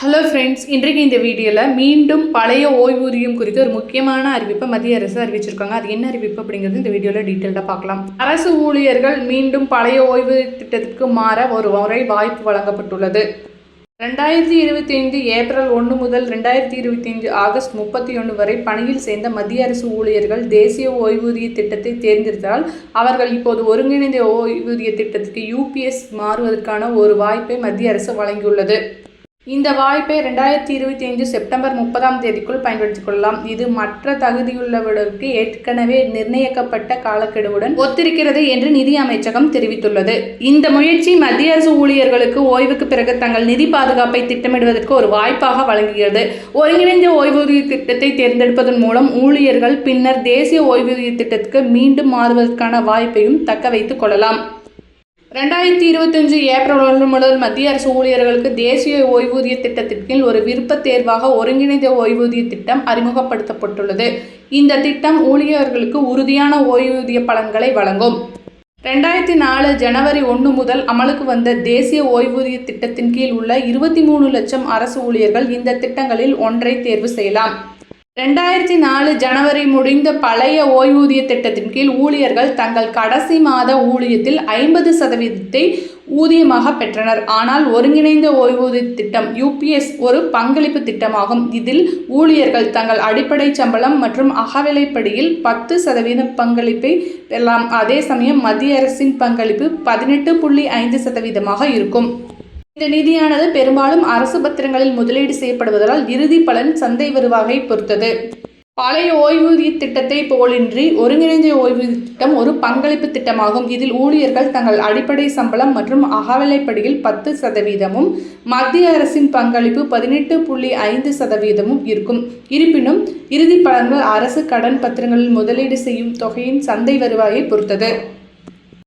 Hello friends இன்றைக்கு இந்த வீடியோவில் மீண்டும் பழைய ஓய்வூதியம் குறித்து ஒரு முக்கியமான அறிவிப்பை மத்திய அரசு அறிவிச்சிருக்காங்க. அது என்ன அறிவிப்பு அப்படிங்கிறது இந்த வீடியோவில் டீட்டெயிலாக பார்க்கலாம். அரசு ஊழியர்கள் மீண்டும் பழைய ஓய்வூதிய திட்டத்திற்கு மாற ஒரு முறை வாய்ப்பு வழங்கப்பட்டுள்ளது. ரெண்டாயிரத்தி இருபத்தி ஐந்து ஏப்ரல் ஒன்று முதல் ரெண்டாயிரத்தி இருபத்தி ஐந்து ஆகஸ்ட் முப்பத்தி ஒன்று வரை பணியில் சேர்ந்த மத்திய அரசு ஊழியர்கள் தேசிய ஓய்வூதிய திட்டத்தை தேர்ந்தெடுத்தால் அவர்கள் இப்போது ஒருங்கிணைந்த ஓய்வூதிய திட்டத்துக்கு யூபிஎஸ் மாறுவதற்கான ஒரு வாய்ப்பை மத்திய அரசு வழங்கியுள்ளது. இந்த வாய்ப்பை ரெண்டாயிரத்தி இருபத்தி ஐந்து செப்டம்பர் முப்பதாம் தேதிக்குள் பயன்படுத்திக் கொள்ளலாம். இது மற்ற தகுதியுள்ளவர்களுக்கு ஏற்கனவே நிர்ணயிக்கப்பட்ட காலக்கெடுவுடன் ஒத்திருக்கிறது என்று நிதி அமைச்சகம் தெரிவித்துள்ளது. இந்த முயற்சி மத்திய அரசு ஊழியர்களுக்கு ஓய்வுக்கு பிறகு தங்கள் நிதி பாதுகாப்பை திட்டமிடுவதற்கு ஒரு வாய்ப்பாக வழங்குகிறது. ஒருங்கிணைந்த ஓய்வூதிய திட்டத்தை தேர்ந்தெடுப்பதன் மூலம் ஊழியர்கள் பின்னர் தேசிய ஓய்வூதிய திட்டத்துக்கு மீண்டும் மாறுவதற்கான வாய்ப்பையும் தக்க வைத்துக் கொள்ளலாம். ரெண்டாயிரத்தி இருபத்தஞ்சு ஏப்ரல் ஒன்று முதல் மத்திய அரசு ஊழியர்களுக்கு தேசிய ஓய்வூதிய திட்டத்தின் கீழ் ஒரு விருப்பத் தேர்வாக ஒருங்கிணைந்த ஓய்வூதிய திட்டம் அறிமுகப்படுத்தப்பட்டுள்ளது. இந்த திட்டம் ஊழியர்களுக்கு உறுதியான ஓய்வூதிய பலன்களை வழங்கும். ரெண்டாயிரத்தி நாலு ஜனவரி ஒன்று முதல் அமலுக்கு வந்த தேசிய ஓய்வூதிய திட்டத்தின் கீழ் உள்ள இருபத்தி மூணு லட்சம் அரசு ஊழியர்கள் இந்த திட்டங்களில் ஒன்றை தேர்வு செய்யலாம். ரெண்டாயிரத்தி நாலு ஜனவரி முடிந்த பழைய ஓய்வூதிய திட்டத்தின் கீழ் ஊழியர்கள் தங்கள் கடைசி மாத ஊழியத்தில் ஐம்பது சதவீதத்தை ஊதியமாக பெற்றனர். ஆனால் ஒருங்கிணைந்த ஓய்வூதிய திட்டம் யூபிஎஸ் ஒரு பங்களிப்பு திட்டமாகும். இதில் ஊழியர்கள் தங்கள் அடிப்படை சம்பளம் மற்றும் அகவிலைப்படியில் பத்து சதவீத பங்களிப்பை பெறலாம். அதே சமயம் மத்திய அரசின் பங்களிப்பு பதினெட்டு புள்ளி ஐந்து சதவீதமாக இருக்கும். இந்த நிதியானது பெரும்பாலும் அரசு பத்திரங்களில் முதலீடு செய்யப்படுவதால் இறுதி பலன் சந்தை வருவாகை பொறுத்தது. பழைய ஓய்வூதிய திட்டத்தை போலின்றி ஒருங்கிணைந்த ஓய்வூதிய திட்டம் ஒரு பங்களிப்பு திட்டமாகும். இதில் ஊழியர்கள் தங்கள் அடிப்படை சம்பளம் மற்றும் அகவிலைப்படியில் பத்து சதவீதமும் மத்திய அரசின் பங்களிப்பு பதினெட்டு புள்ளி ஐந்து சதவீதமும் இருக்கும். இருப்பினும் இறுதி பலன்கள் அரசு கடன் பத்திரங்களில் முதலீடு செய்யும் தொகையின் சந்தை வருவாயை பொறுத்தது.